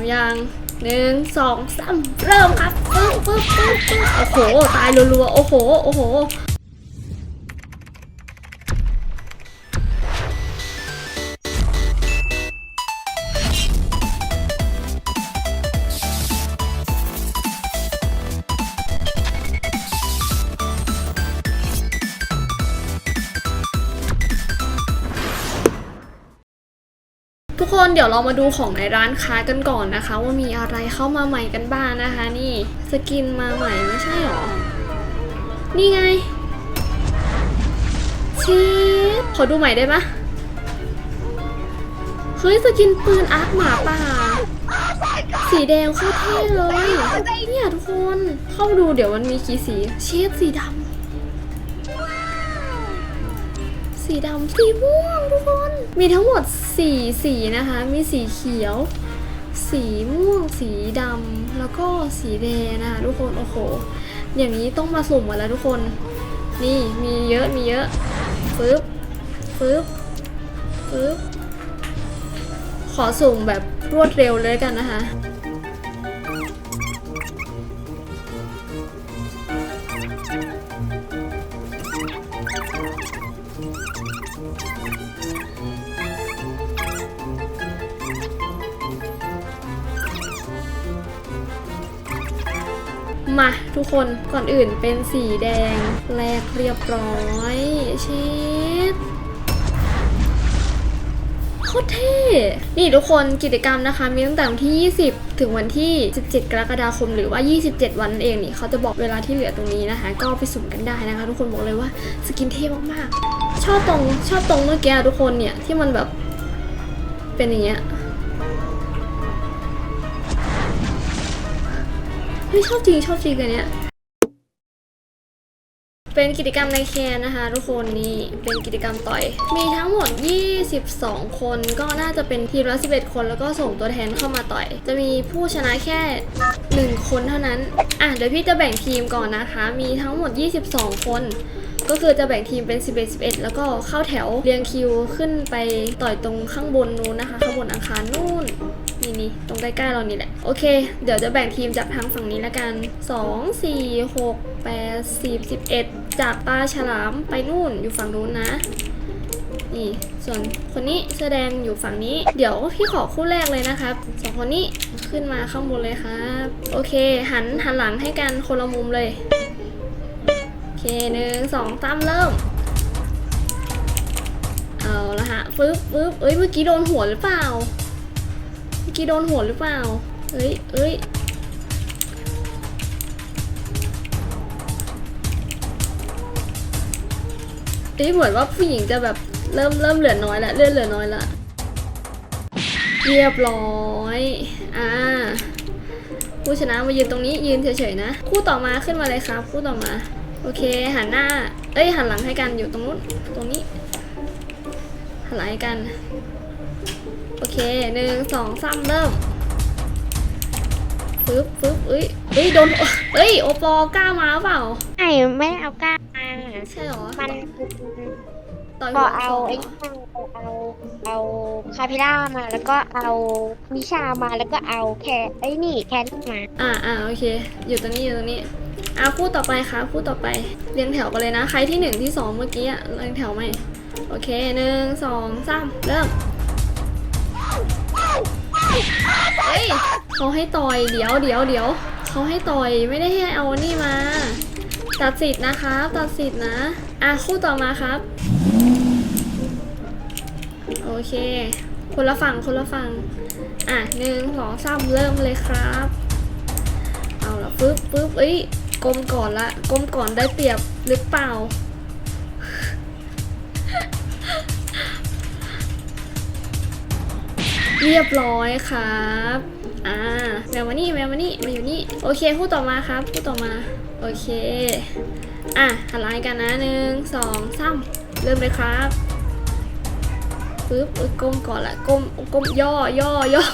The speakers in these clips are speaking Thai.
มยังหนึ่งสองสามเริ่มครับปึ๊บปึ๊บปึ๊บปึ๊บโอ้โห ตายรัวๆ โอ้โห โอ้โห เดี๋ยวเรามาดูของในร้านค้ากันก่อนนะคะ ว่ามีอะไรเข้ามาใหม่กันบ้างนะคะ นี่สกินมาใหม่ไม่ใช่หรอ นี่ไงชีสขอดูใหม่ได้ปะเฮ้ยสกินปืนอาร์คหมาป่า สีแดงโคตรเท่เลยเนี่ยทุกคน เข้ามาดูเดี๋ยวมันมีกี่สี เชฟสีดำ สีดำสีม่วงทุกคน มีทั้งหมดสี่สีนะคะ มีสีเขียว สีม่วง สีดำแล้วก็สีแดงนะคะทุกคน โอ้โห อย่างนี้ต้องมาสุ่มกันแล้วทุกคน นี่มีเยอะ มีเยอะปึ๊บปึ๊บปึ๊บขอสุ่มแบบรวดเร็วเลยกันนะคะ มาทุกคนก่อนอื่นเป็นสีแดงแลกเรียบร้อยเช็ดโคตรเท่นี่ทุกคนกิจกรรมนะคะ มีตั้งแต่วันที่ 20 ถึงวันที่ 17 กรกฎาคม หรือว่า 27 วันเองนี่เขาจะบอกเวลาที่เหลือตรงนี้นะคะ ก็ไปสุ่มกันได้นะคะ ทุกคนบอกเลยว่าสกินเท่มากๆ ชอบตรงชอบตรงเมื่อกี้อะทุกคนเนี่ยที่มันแบบเป็นอย่างเงี้ย เฮ้ยชอบจริงชอบจริงอันเนี้ยเป็นกิจกรรมในแคนนะคะทุกคนนี่เป็นกิจกรรมต่อย มีทั้งหมด 22 คนก็น่าจะเป็นทีมละ11 คนแล้วก็ส่งตัวแทนเข้ามาต่อย จะมีผู้ชนะแค่ 1 คนเท่านั้น อะเดี๋ยวพี่จะแบ่งทีมก่อนนะคะ มีทั้งหมด 22 คน ก็คือจะแบ่งทีมเป็น 11 11 แล้วก็เข้าแถวเรียงคิวขึ้นไปต่อยตรงข้างบนนู้นนะคะ ข้างบนอาคารนู่น นี่นี่ตรงใกล้ๆเรานี่แหละ โอเค เดี๋ยวจะแบ่งทีมจากทางฝั่งนี้ละกัน 2 4 6 8 10 11 จากปลาฉลามไปนู่นอยู่ฝั่งนู้นนะนี่ส่วนคนนี้เสื้อแดงอยู่ฝั่งนี้ เดี๋ยวพี่ขอคู่แรกเลยนะครับสองคนนี้ขึ้นมาข้างบนเลยครับ โอเค หันหันหลังให้กันคนละมุมเลย โอเคหนึ่งสองสามเริ่ม เอาละฮะฟึบฟึบเอ้ยเมื่อกี้โดนหัวหรือเปล่า เมื่อกี้โดนหัวหรือเปล่า เอ้ยเอ้ยเอ้ยเหมือนว่าผู้หญิงจะแบบเริ่มเริ่มเหลือน้อยละเลื่อนเหลือน้อยละเรียบร้อย อ่า ผู้ชนะมายืนตรงนี้ยืนเฉยๆนะ คู่ต่อมาขึ้นมาเลยครับ คู่ต่อมา โอเค หันหน้า เอ้ย หันหลังให้กันอยู่ตรงนู้น ตรงนี้ หันหลังให้กัน โอเคหนึ่งสองสามเริ่มปึ๊บปึ๊บเอ้ยเอ้ยโดนเอ้ยโอปอกล้ามาเปล่าไม่ไม่ได้เอากล้ามาใช่เหรอมันต่อยก็หัวเอาสองไอ้เหรอนั่นเอาเอาคาพิล่ามาแล้วก็เอาวิชามาแล้วก็เอาแคไอ้นี่แคนมาอ่าอ่าโอเค อยู่ตรงนี้อยู่ตรงนี้อ่าคู่ต่อไปครับคู่ต่อไปเรียงแถวกันเลยนะ ใครที่หนึ่งที่สองเมื่อกี้อะเรียงแถวไหมโอเคหนึ่งสองสามเริ่ม เฮ้ยเขาให้ต่อยเดี๋ยวเดี๋ยวเดี๋ยวเขาให้ต่อยไม่ได้ให้เอานี่มา ตัดสิทธิ์นะครับตัดสิทธิ์นะอะคู่ต่อมาครับ โอเค คนละฝั่งคนละฝั่งอะหนึ่งสองสามเริ่มเลยครับ เอาละปึ๊บปึ๊บเอ้ยกลมก่อนละกลมก่อนได้เปรียบหรือเปล่า เรียบร้อยครับอ่าแมวมานี่แมวมานี่มาอยู่นี่โอเคคู่ต่อมาครับคู่ต่อมาโอเคอะหันหลังกันนะหนึ่งสองสามเริ่มเลยครับปึ๊บอ้ยก้มก่อนละก้มก้มย่อย่อย่อ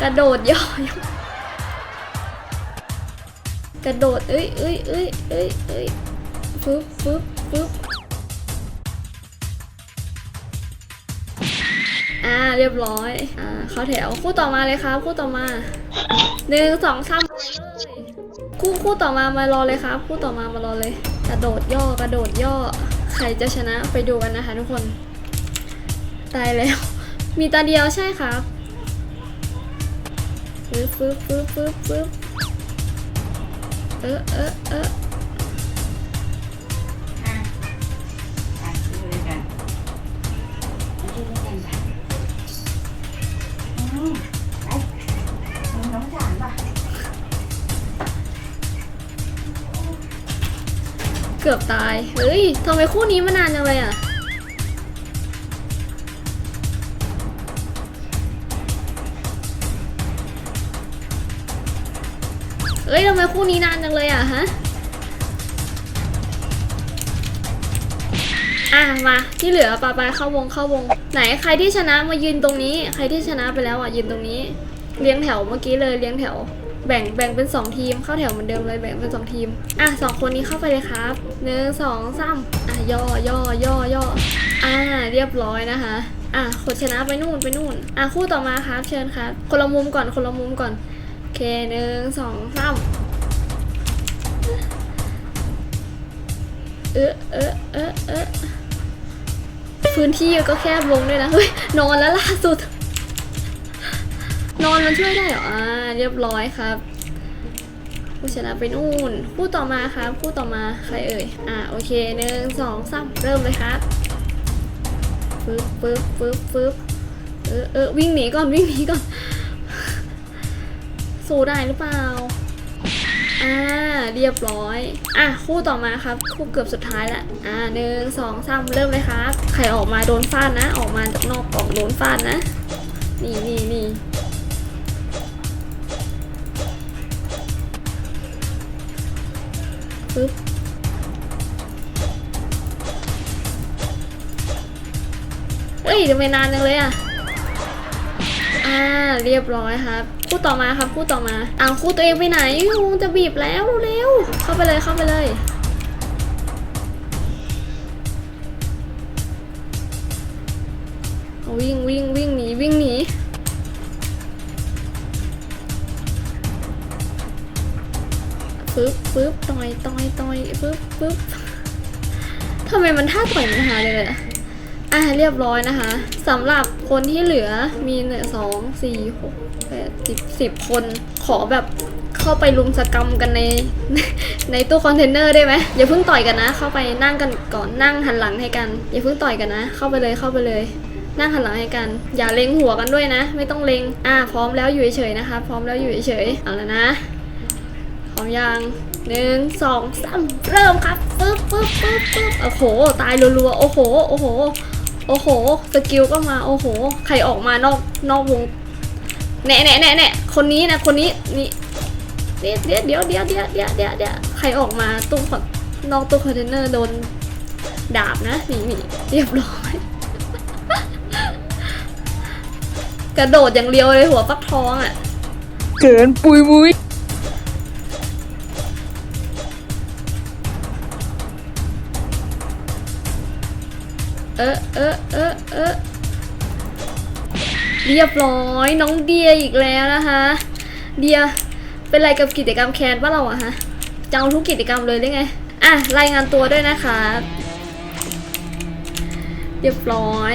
กระโดดย่อย่อกระโดดเอ้ยเอ้ยเอ้ยเอ้ยเอ้ยฟึบฟึบฟึบ เรียบร้อย อ่าเข้าแถวคู่ต่อมาเลยครับ คู่ต่อมาหนึ่งสองสามคู่คู่ต่อมามารอเลยครับ คู่ต่อมามารอเลย กระโดดย่อกระโดดย่อ ใครจะชนะไปดูกันนะคะทุกคน ตายแล้ว มีตาเดียวใช่ครับปึ๊บปึ๊บปึ๊บปึ๊บปึ๊บเออเออเออ กือบตาย เฮ้ยทำไมคู่นี้มานานจังเลยอะเอ้ยทำไมคู่นี้นานจังเลยอะฮะ อะมาที่เหลือปาปเข้าวงเข้าวง ไหนใครที่ชนะมายืนตรงนี้ ใครที่ชนะไปแล้วอะยืนตรงนี้ เลี้ยงแถวเมื่อกี้เลยเลี้ยงแถว แบ่งแบ่งเป็นสองทีมเข้าแถวเหมือนเดิมเลยแบ่งเป็นสองทีม อะสองคนนี้เข้าไปเลยครับหนึ่งสองสามอะย่อย่อย่อย่ออ่าเรียบร้อยนะคะ อะคนชนะไปนู่นไปนู่น อะคู่ต่อมาครับเชิญครับคนละมุมก่อนคนละมุมก่อนโอเคหนึ่งสองสามเออเออเออเออพื้นที่ก็แคบลงด้วยนะเฮ้ยนอนแล้วล่าสุด นอนมันช่วยได้เหรออ่าเรียบร้อยครับ ผู้ชนะไปนู่นคู่ต่อมาครับคู่ต่อมาใครเอ่ย อ่าโอเคหนึ่งสองสามเริ่มเลยครับปึ๊บปึ๊บปึ๊บปึ๊บเออเออวิ่งหนีก่อนวิ่งหนีก่อนสู้ได้หรือเปล่าอ่าเรียบร้อย อะคู่ต่อมาครับ คู่เกือบสุดท้ายละอ่าหนึ่งสองสามเริ่มเลยครับ ใครออกมาโดนฟาดนะ ออกมาจากนอกกล่องโดนฟาดนะ นี่นี่นี่ ปึ๊บเอ้ยทำไมนานจังเลยอะ อ่า เรียบร้อยครับ คู่ต่อมาครับ คู่ต่อมาอ้าวคู่ตัวเองไปไหนวงจะบีบแล้วเร็วๆเข้าไปเลยเข้าไปเลยวิ่งวิ่งวิ่ ปึ๊บปึ๊บต่อยต่อยต่อยปึ๊บปึ๊บทำไมมันท่าต่อยมันหาเลยอะอะเรียบร้อยนะคะสำหรับคนที่เหลือมีหนึ่งสองสี่หกแปดสิบสิบคน ขอแบบเข้าไปลุมสกรรมกันในในตู้คอนเทนเนอร์ได้ไหมอย่าเพิ่งต่อยกันนะ เข้าไปนั่งกันก่อนนั่งหันหลังให้กัน อย่าเพิ่งต่อยกันนะ เข้าไปเลยเข้าไปเลย นั่งหันหลังให้กัน อย่าเล็งหัวกันด้วยนะ ไม่ต้องเล็งอะพร้อมแล้วอยู่เฉยๆนะคะ พร้อมแล้วอยู่เฉยๆเอาแล้วนะ พร้อมยังหนึ่งสองสามเริ่มครับปึ๊บปึ๊บปึ๊บปึ๊บโอ้โห ตายรัวๆ โอ้โห โอ้โห โอ้โห สกิลก็มา โอ้โห ใครออกมานอกนอกวงแน่แน่แน่แน่คนนี้นะ คนนี้นี่เดี๋ยวเดี๋ยวเดี๋ยวเดี๋ยวเดี๋ยวเดี๋ยวเดี๋ยวเดี๋ยวใครออกมาตู้คอนนอกตู้คอนเทนเนอร์โดนดาบนะนี่นี่เรียบร้อย กระโดดอย่างเรียวเลยหัวฟักทองอะ เกินปุยมุย เออเออเออเออเรียบร้อยน้องเดียอีกแล้วนะคะเดียเป็นไรกับกิจกรรมแคนป่ะเราอะฮะจะเอาทุกกิจกรรมเลยได้ไงอะรายงานตัวด้วยนะคะ เรียบร้อย